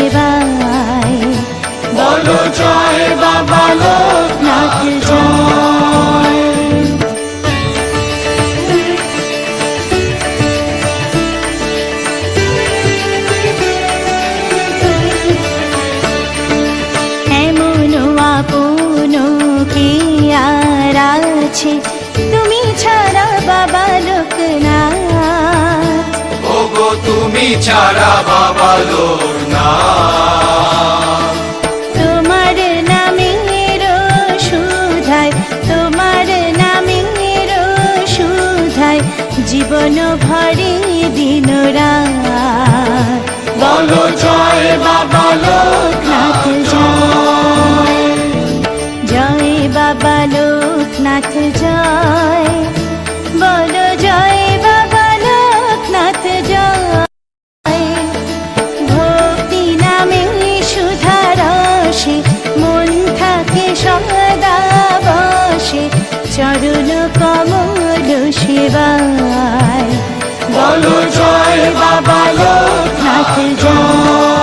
সেবায় বলো জয় বাবা লোকনাথ জয়। এমন আপন কি আর আছে? তুমি ছাড়া বাবা লোকনাথ তুমি ছাড়া বাবা লোর না। তোমার নামের সুধায় তোমার নামের সুধায় জীবন ভরে দিন বলো জয় বাবা লোকনাথ জয়। জয় বাবা লোকনাথ জয়। চরণ কমল শিবায়। বলো জয় বাবা লোকনাথ জয়।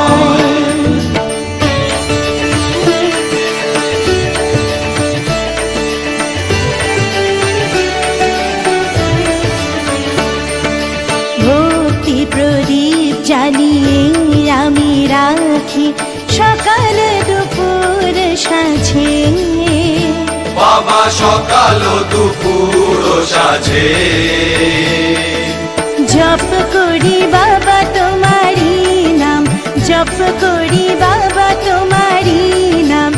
বাবা সকাল দুপুর সাঝে জপ করি বাবা তোমারি নাম জপ করি বাবা তোমারি নাম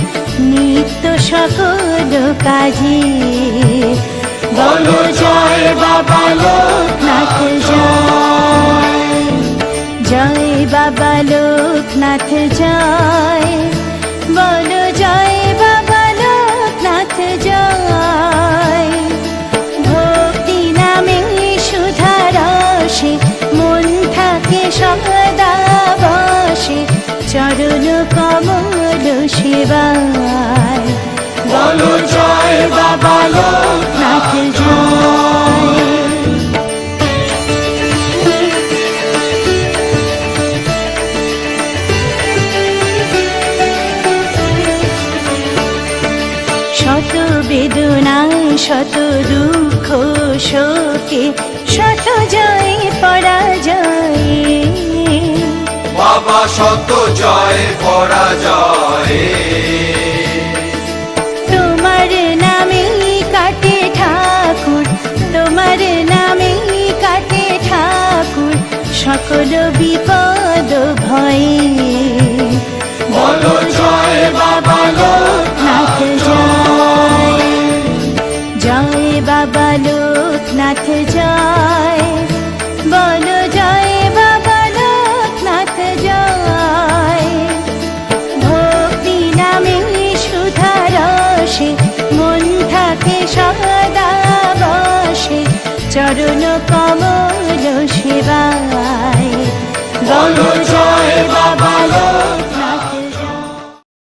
নিত্য সকল কাজে। বলো জয় বাবা লোকনাথ জয়। জয় বাবা লোকনাথ জয়। থাকে সদা বসে চরণ কমল সেবায় বলো জয় বাবা লোকনাথ জয়। শত বেদনায় শত দুঃখ শোকে শত জয় পরাজয়ে। বাবা শত জয়, পরাজয়। তোমার নামে কাটে ঠাকুর, তোমার নামে কাটে ঠাকুর, সকল বিপদ ভয়ে। বলো সেবায় বলো জয় বাবা